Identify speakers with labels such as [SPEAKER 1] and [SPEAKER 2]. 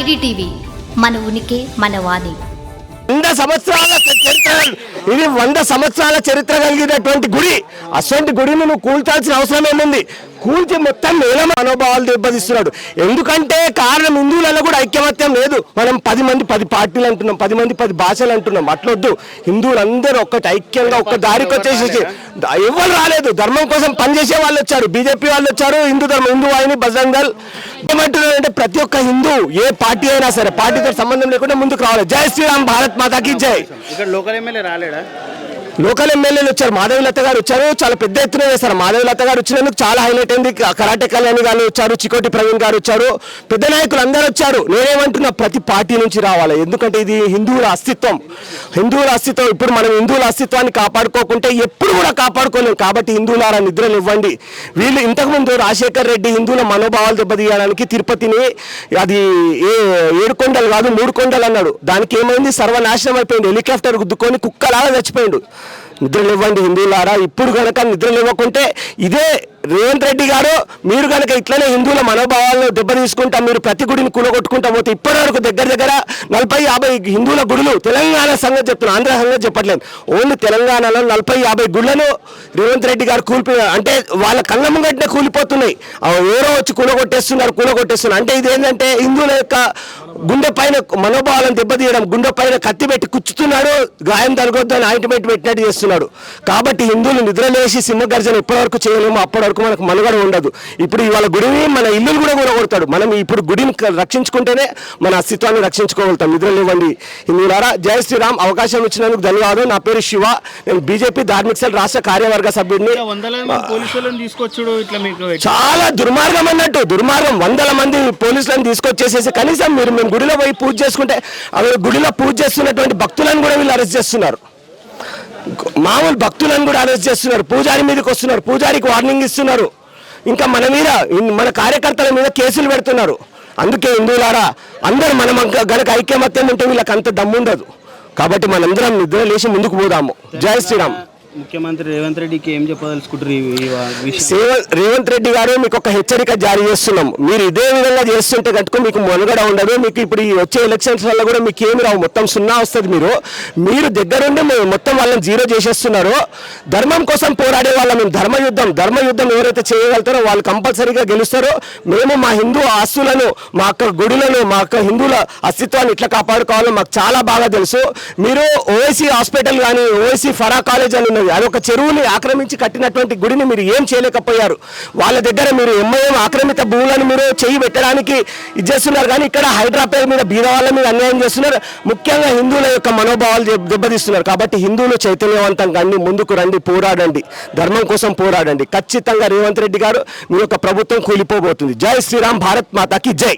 [SPEAKER 1] IDTV మన ఉనికి మన వాణి.
[SPEAKER 2] వంద సంవత్సరాల చరిత్ర ఇది వంద సంవత్సరాల చరిత్ర కలిగినటువంటి గుడి. అటువంటి గుడిని నువ్వు కూల్చాల్సిన అవసరం ఏముంది? కూల్చి మొత్తం నేల మనోభావాలు దెబ్బతీస్తున్నాడు. ఎందుకంటే కారణం హిందువులలో కూడా ఐక్యమత్యం లేదు. మనం పది మంది పది పార్టీలు అంటున్నాం పది మంది పది భాషలు అంటున్నాం. అట్లొద్దు. హిందువులందరూ ఒక్కటి ఐక్యంగా ఒక్క దారికి వచ్చేసి ఎవరు రాలేదు. ధర్మం కోసం పనిచేసే వాళ్ళు వచ్చారు. బీజేపీ వాళ్ళు వచ్చారు. హిందూ ధర్మం హిందూ వాహిని బజరంగ్ దళ్. ఏమంటున్నారంటే ప్రతి ఒక్క హిందూ ఏ పార్టీ అయినా సరే పార్టీతో సంబంధం లేకుండా ముందుకు రావాలి. జై శ్రీరామ్ భారత్ మాతాకి జై.
[SPEAKER 3] ఇక్కడ లోకల్ ఎమ్మెల్యే రాలేడా?
[SPEAKER 2] లోకల్ ఎమ్మెల్యేలు వచ్చారు. మాధవీలత గారు వచ్చారు. చాలా పెద్ద ఎత్తున చేశారు మాధవీలత గారు వచ్చినందుకు చాలా హైలైట్ అయింది. కరాటే కళ్యాణి గారు వచ్చారు. చికోటి ప్రవీణ్ గారు వచ్చారు. పెద్ద నాయకులు అందరూ వచ్చారు. నేనేమంటున్నా ప్రతి పార్టీ నుంచి రావాలి. ఎందుకంటే ఇది హిందువుల అస్తిత్వం. హిందువుల అస్తిత్వం. ఇప్పుడు మనం హిందువుల అస్తిత్వాన్ని కాపాడుకోకుంటే ఎప్పుడు కూడా కాపాడుకోలేము కాబట్టి హిందువులారా నిద్రలు ఇవ్వండి. వీళ్ళు ఇంతకుముందు రాజశేఖర్ రెడ్డి హిందువుల మనోభావాలు దెబ్బతీయడానికి తిరుపతిని అది ఏ ఏడు కొండలు కాదు మూడు కొండలు అన్నాడు. దానికి ఏమైంది? సర్వనాశనం అయిపోయింది. హెలికాప్టర్ గుద్దుకొని కుక్కలాగా చచ్చిపోయిండు. నిద్రలు ఇవ్వండి హిందువులారా ఇప్పుడు కనుక నిద్రలు ఇదే రేవంత్ రెడ్డి గారు మీరు కనుక ఇట్లనే హిందువుల మనోభావాలను దెబ్బతీసుకుంటా మీరు ప్రతి గుడిని కూలగొట్టుకుంటా పోతే ఇప్పటి వరకు దగ్గర దగ్గర నలభై యాభై హిందువుల గుడులు తెలంగాణ సంగతి చెప్తున్నా ఆంధ్ర సంగతి చెప్పట్లేదు. ఓన్లీ తెలంగాణలో నలభై యాభై గుళ్ళను రేవంత్ రెడ్డి గారు కూలిపి అంటే వాళ్ళ కళ్ళ ముంగట్నే కూలిపోతున్నాయి. ఆ ఎవరో వచ్చి కూలగొట్టేస్తున్నారు కూలగొట్టేస్తున్నారు. అంటే ఇది ఏంటంటే హిందువుల యొక్క గుండె పైన మనోభావాలను దెబ్బతీయడం గుండె పైన కత్తి పెట్టి కుచ్చుతున్నాడు గాయం తరగొద్దని ఆయింట్మెంట్ పెట్టినట్టు చేస్తున్నాడు. కాబట్టి హిందువులు నిద్రలేసి సింహగర్జన ఇప్పటివరకు చేయలేము అప్పటివరకు వరకు మనకు మనుగడ ఉండదు. ఇప్పుడు ఇవాళ గుడిని మన ఇల్లులు కూడా కూడగొడతాడు మనం ఇప్పుడు గుడిని రక్షించుకుంటేనే మన అస్తిత్వాన్ని రక్షించుకోగలుగుతాం. నిద్రలేవండి హిందువులారా జై శ్రీరామ్. అవకాశం ఇచ్చినందుకు ధన్యవాదాలు. నా పేరు శివ. నేను బీజేపీ ధార్మిక సెల్ రాష్ట్ర కార్యవర్గ సభ్యుడిని. చాలా దుర్మార్గం అన్నట్టు దుర్మార్గం. వందల మంది పోలీసులను తీసుకొచ్చేసేసి కనీసం మీరు మేము గుడిలో పోయి పూజ చేసుకుంటే అవి గుడిలో పూజ చేస్తున్నటువంటి భక్తులను కూడా వీళ్ళు అరెస్ట్ చేస్తున్నారు. మామూలు భక్తులను కూడా అరెస్ట్ చేస్తున్నారు. పూజారి మీదకి వస్తున్నారు. పూజారికి వార్నింగ్ ఇస్తున్నారు. ఇంకా మన మీద మన కార్యకర్తల మీద కేసులు పెడుతున్నారు. అందుకే హిందువులారా అందరూ మనం గనక ఐక్యమత్యం ఉంటే వీళ్ళకి అంత దమ్ముండదు. కాబట్టి మనందరం నిద్ర లేచి ముందుకు పోదాము. జై శ్రీరామ్.
[SPEAKER 3] ముఖ్యమంత్రి రేవంత్ రెడ్డికి ఏం చెప్పదలుచుకుంటారు
[SPEAKER 2] సేవ- రేవంత్ రెడ్డి గారు మీకు ఒక హెచ్చరిక జారీ చేస్తున్నాం. మీరు ఇదే విధంగా చేస్తుంటే కనుక మీకు మనుగడ ఉండదు. మీకు ఇప్పుడు ఈ వచ్చే ఎలక్షన్స్ వల్ల కూడా మీకు ఏమి రావు. మొత్తం సున్నా వస్తుంది మీరు. మీరు దగ్గరుండి మేము మొత్తం వాళ్ళని జీరో చేసేస్తున్నారు. ధర్మం కోసం పోరాడే వాళ్ళ మేము. ధర్మ యుద్ధం. ధర్మ యుద్ధం ఎవరైతే చేయగలుగుతారో వాళ్ళు కంపల్సరీగా గెలుస్తారో. మేము మా హిందూ ఆస్తులను మా యొక్క గుడులను మా యొక్క హిందువుల అస్తిత్వాన్ని ఇట్లా కాపాడుకోవాలో మాకు చాలా బాగా తెలుసు. మీరు ఓఎస్సీ హాస్పిటల్ కానీ ఓఎస్సీ ఫరా కాలేజ్ అని ఉన్నది అదొక ఒక చెరువుని ఆక్రమించి కట్టినటువంటి గుడిని మీరు ఏం చేయలేకపోయారు? వాళ్ళ దగ్గర మీరు ఎంఐఎం ఆక్రమిత భూములను మీరు చేయి పెట్టడానికి ఇది చేస్తున్నారు. కానీ ఇక్కడ హైడ్రా పేరు మీద బీద వాళ్ళ మీద అన్యాయం చేస్తున్నారు. ముఖ్యంగా హిందువుల యొక్క మనోభావాలు దెబ్బతీస్తున్నారు. కాబట్టి హిందువులు చైతన్యవంతం కండి ముందుకు రండి పోరాడండి. ధర్మం కోసం పోరాడండి. ఖచ్చితంగా రేవంత్ రెడ్డి గారు మీ యొక్క ప్రభుత్వం కూలిపోబోతుంది. జై శ్రీరామ్ భారత్ మాతాకి జై.